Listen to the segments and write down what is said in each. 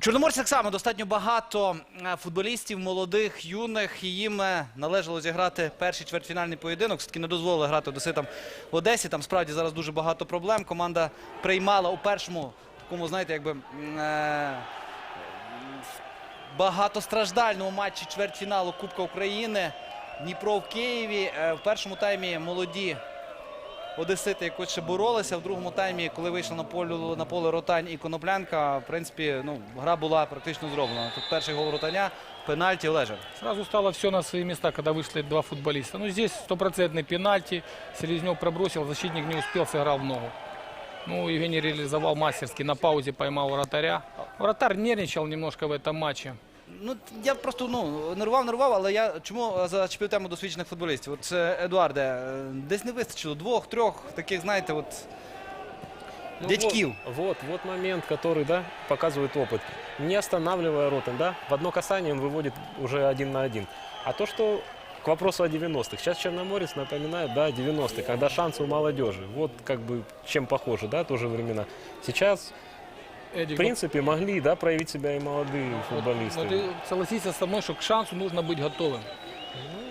У Чорноморці так само достатньо багато е, футболістів, молодих, юних. І їм е, належало зіграти перший чвертьфінальний поєдинок. Все-таки не дозволили грати одеситам в Одесі. Там справді зараз дуже багато проблем. Команда приймала у першому такому, знаєте, якби е, багатостраждальному матчі чвертьфіналу Кубка України. Дніпро в Києві. Е, В першому таймі молоді Одесити якось ще боролися. В другому таймі, коли вийшли на поле, на поле Ротань і Коноплянка, в принципі, ну, гра була практично зроблена. Тут перший гол Ротаня, пенальті Лежер. Сразу стало все на свои места, когда вышли два футболиста. Ну, здесь стопроцентный пенальти. Селезнев пробросил, защитник не успел, сыграл в ногу. Ну, Евгений реализовал мастерски, на паузе поймал вратаря. Вратарь нервничал немножко в этом матче. Ну, я просто ну, нервував, нервував, але я чому е, зачепив тему досвідчених футболістів? От е, Едуарде, е, десь не вистачило двох, трьох таких, знаєте, от Ну дядьків. Вот, вот, вот момент, который, да, показывает опыт. Не останавливая Ротен, да, в одно касание он выводит уже один на один. А то, что к вопросу о 90-х. Сейчас Черноморец напоминает, да, 90-е, когда шансы у молодежи. Вот как бы чем похожи, да, тоже времена. Сейчас, Эдик, в принципе, могли, да, проявить себя и молодые вот- футболисты. но ты согласись со мной, что к шансу нужно быть готовым.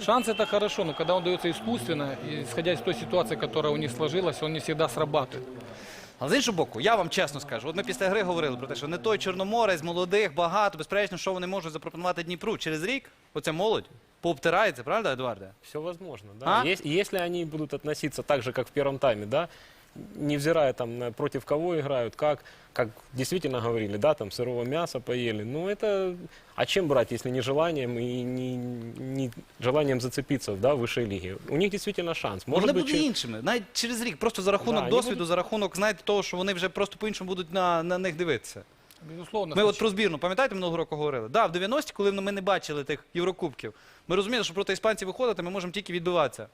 Шанс это хорошо, но когда он дается искусственно, и исходя из той ситуации, которая у них сложилась, он не всегда срабатывает. Але з іншого боку, я вам чесно скажу, от ми після гри говорили про те, що не той Чорноморець, молодих, багато, безперечно, що вони можуть запропонувати Дніпру. Через рік оця молодь пообтирається, правда, Едуарде? Все возможно, да. А? Ес- Если они будут относиться так же, как в первом тайме, да, невзирая там на против кого играют, как, как действительно говорили, да, там сырого мяса поели, ну это, а чем брать, если не желанием и не, не желанием зацепиться, да, в высшей лиге? У них действительно шанс. Может вони быть, будуть чуть- іншими. Навіть через рік, просто за рахунок Да, вони досвіду, будуть- за рахунок, знаєте, того, що вони вже просто по-іншому будуть на, на них дивитися. Безусловно. Ми от снач- про збірну, пам'ятаєте, минулого року говорили? Да, в 90-ті, коли ми не бачили тих Єврокубків, ми розуміли, що проти іспанців виходити ми можемо тільки відбиватися.